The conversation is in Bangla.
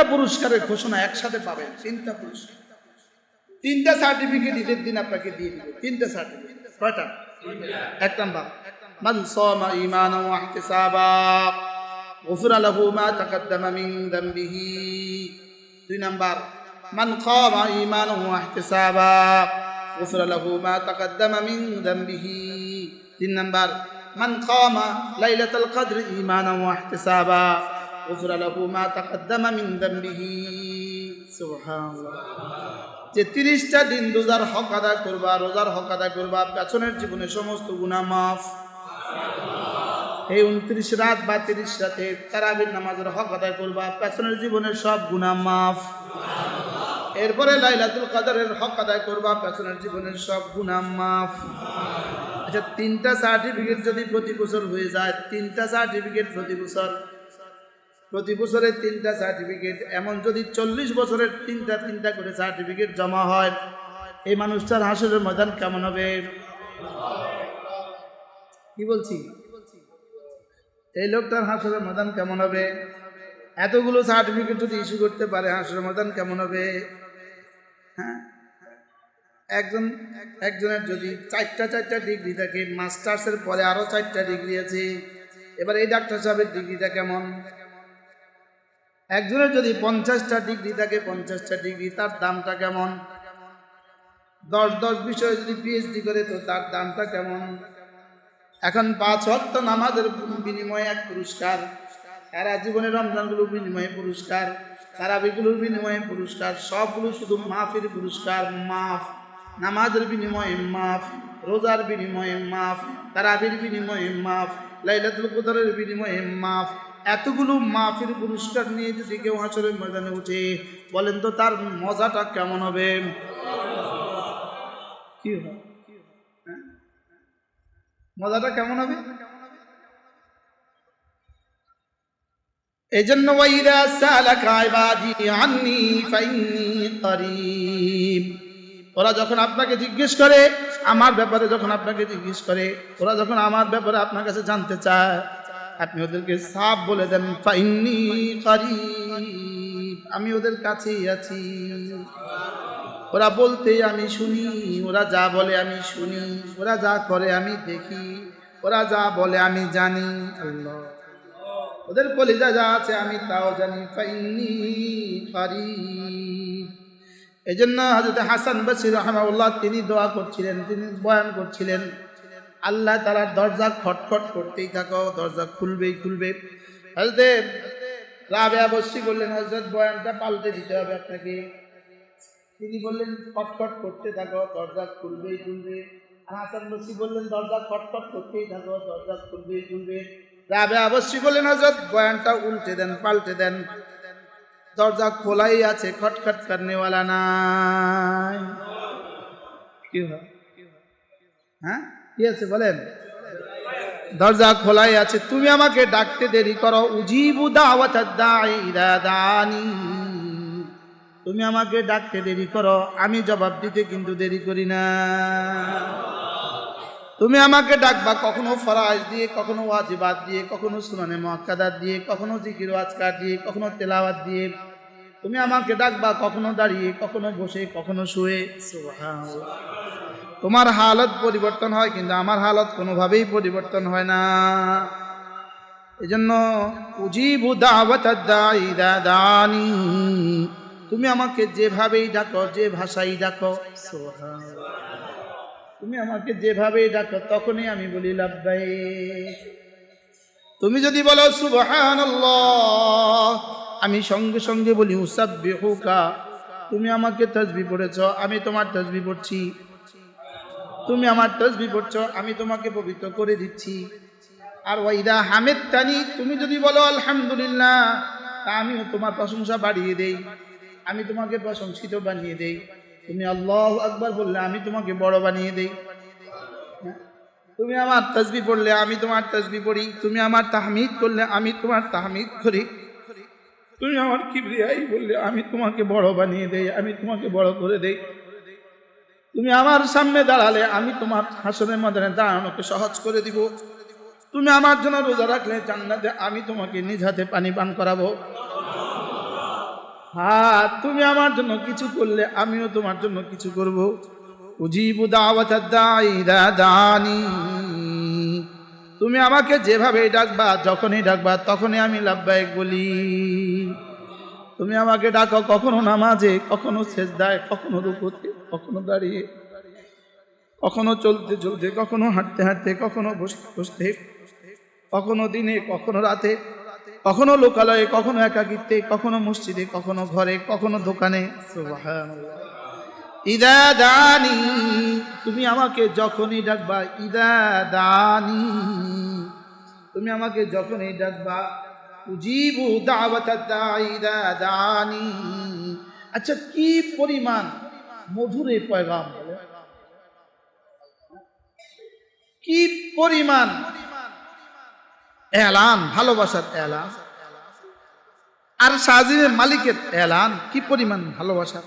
তিনটা পুরস্কারের ঘোষণা একসাথে পাবেন। তিনটা পুরস্কার। তিনটা সার্টিফিকেট ঈদের দিন আপনাকে দিয়ে দিবে। তিনটা সার্টিফিকেট কয়টা? এক নাম্বার। মান সামা ঈমানান ওয়া ইহতিসাবা, গুফিরা লাহু মা তাকাদ্দামা মিন দামবিহি। দুই নাম্বার। মান খামা ঈমানান ওয়া ইহতিসাবা, গুফিরা লাহু মা তিন নাম্বার। মান কদর ওয়া ইহতিসাবা লাহু মা তাকাদ্দামা মিন দামবিহি সুবহানাল্লাহ যে তিরিশটা দিন রোজার হক আদায় করবা, রোজার হক করবা, পেছনের জীবনে সমস্ত গুণা মাফ। এই উনত্রিশ রাত বা তিরিশ রাতে তারাবির নামাজের হক আদায় করবা, পেছনের জীবনের সব গুণা মাফ। এরপরে লাইলাতুল কাদারের হক আদায় করবা, পেছনের জীবনের সব গুণা মাফ। আচ্ছা তিনটা সার্টিফিকেট যদি প্রতি বছর হয়ে যায়, তিনটা সার্টিফিকেট প্রতি বছর প্রতি বছরের তিনটা সার্টিফিকেট এমন যদি চল্লিশ বছরের তিনটা তিনটা করে সার্টিফিকেট জমা হয়, এই মানুষটার হাসরের ময়দান কেমন হবে? কি বলছি? এই লোকটার হাসরের ময়দান কেমন হবে? এতগুলো সার্টিফিকেট যদি ইস্যু করতে পারে হাসরের ময়দান কেমন হবে? হ্যাঁ? একজন, একজনের যদি চারটা চারটা ডিগ্রি থাকে মাস্টার্সের পরে আরও চারটা ডিগ্রি আছে, এবার এই ডাক্তার সাহেবের ডিগ্রিটা কেমন? একজনের যদি পঞ্চাশটা ডিগ্রি থাকে, পঞ্চাশটা ডিগ্রি তার দামটা কেমন? দশ দশ বিষয়ে যদি পিএইচডি করে, তো তার দামটা কেমন? এখন পাঁচ হত্য নামাজের বিনিময়ে এক পুরস্কার, সারা জীবনের রমজানগুলোর বিনিময়ে পুরস্কার, তারাবিগুলোর বিনিময়ে পুরস্কার সবগুলো শুধু মাফের পুরস্কার, মাফ। নামাজের বিনিময়ে মাফ, রোজার বিনিময়ে মাফ, তারাবির বিনিময়ে মাফ, লাইলাতুল কদরের বিনিময়ে মাফ এতগুলো মাফির পুরস্কার নিয়ে যদি কেউ হাসরের ময়দানে উঠে বলেন তো তার মজাটা কেমন হবে? কি হ্যাঁ? মজাটা কেমন হবে? এই জন্য ওয়াইদা সালাকা ইবাদি আন্নি ফাইন্নি করিব ওরা যখন আপনাকে জিজ্ঞেস করে, আমার ব্যাপারে যখন আপনাকে জিজ্ঞেস করে, ওরা যখন আমার ব্যাপারে আপনার কাছে জানতে চায় আপনি ওদেরকে সাপ বলে দেন করিব, আমি ওদের কাছেই আছি। ওরা বলতে আমি শুনি, ওরা যা বলে আমি শুনি, ওরা যা করে আমি দেখি, ওরা যা বলে আমি জানি। ওদের কলিজা যা আছে আমি তাও জানি। ফাইনি পারি এই জন্য হজরত হাসান বসির রহমাউল্লাহ তিনি দোয়া করছিলেন, তিনি বয়ান করছিলেন আল্লাহ তালার দরজা খটখট করতেই থাকো, দরজা খুলবেই খুলবে। হজরত রাবেয়া বসি বললেন হজরত বয়ানটা পাল্টে দিতে হবে আপনাকে। তিনি বললেন, খটখট করতে থাকো, দরজা খুলবেই খুলবে। হাসান বসি বললেন, দরজা খটখট করতেই থাকো, দরজা খুলবেই খুলবে। রাবে অবশ্যই বললেন হজরত বয়ানটা উল্টে দেন, পাল্টে দেন। দরজা খোলাই আছে, খটখট করনেওয়ালা নাই। কি হয়? হ্যাঁ? কি আছে বলেন? দরজা খোলাই আছে, তুমি আমাকে ডাকতে দেরি করো। উজিবু দাওয়াত দানি। তুমি আমাকে ডাকতে দেরি করো, আমি জবাব দিতে কিন্তু দেরি করি না। তুমি আমাকে ডাকবা কখনো ফরাজ দিয়ে, কখনো ওয়াজিবাদ দিয়ে, কখনো সুনানে মক্কাদার দিয়ে, কখনো জিকির আজকার দিয়ে, কখনো তেলাওয়াত দিয়ে। তুমি আমাকে ডাকবা কখনো দাঁড়িয়ে, কখনো বসে, কখনো শুয়ে। তোমার হালত পরিবর্তন হয়, কিন্তু আমার হালত কোনোভাবেই পরিবর্তন হয় না। এই জন্য উজিবু তুমি আমাকে যেভাবেই ডাকো, যে ভাষাই ডাকো তুমি আমাকে যেভাবেই ডাকো, তখনই আমি বলি লাভবাই তুমি যদি বলো সুবহানাল্লাহ, আমি সঙ্গে সঙ্গে বলি উসাব্বিহুকা, তুমি আমাকে তসবি পড়েছ, আমি তোমার তসবি পড়ছি। তুমি আমার তসবি পড়ছ, আমি তোমাকে পবিত্র করে দিচ্ছি। আর ওয়াইদা হামেদ তানি তুমি যদি বলো আলহামদুলিল্লাহ, তা আমিও তোমার প্রশংসা বাড়িয়ে দেই। আমি তোমাকে প্রশংসিত বানিয়ে দেই। তুমি আল্লাহ আকবার বললে আমি তোমাকে বড় বানিয়ে দেই? তুমি আমার তসবি পড়লে আমি তোমার তসবি পড়ি। তুমি আমার তাহমিদ করলে আমি তোমার তাহমিদ করি। তুমি আমার কিবরিয়াই বললে আমি তোমাকে বড় বানিয়ে দেই, আমি তোমাকে বড় করে দেই। তুমি আমার সামনে দাঁড়ালে আমি তোমার হাসনের মাধ্যমে দাঁড়ানোকে সহজ করে দিব। তুমি আমার জন্য রোজা রাখলে জান্নাতে আমি তোমাকে নিজ হাতে পানি পান করাবো। হ্যাঁ তুমি আমার জন্য কিছু করলে আমিও তোমার জন্য কিছু করব। উজিবু দানি। তুমি আমাকে যেভাবে ডাকবা, যখনই ডাকবা, তখনই আমি লাভবায়ক বলি। তুমি আমাকে ডাকো কখনো নামাজে, কখনো সেজদায়, কখনো রুকুতে, কখনো দাঁড়িয়ে, কখনো চলতে চলতে, কখনো হাঁটতে হাঁটতে, কখনো বসতে বসতে, কখনো দিনে, কখনো রাতে, কখনো লোকালয়ে, কখনো একাকিত্বে, কখনো মসজিদে, কখনো ঘরে, কখনো দোকানে। ইদা দানি, তুমি আমাকে যখনই ডাকবা, ইদা দানি, তুমি আমাকে যখনই ডাকবা উজিবু দানি আচ্ছা কি পরিমাণ মধুরে পয়গাম? কি পরিমাণ এলান, ভালোবাসার এলান? আর সাজিনের মালিকের এলান, কি পরিমাণ ভালোবাসা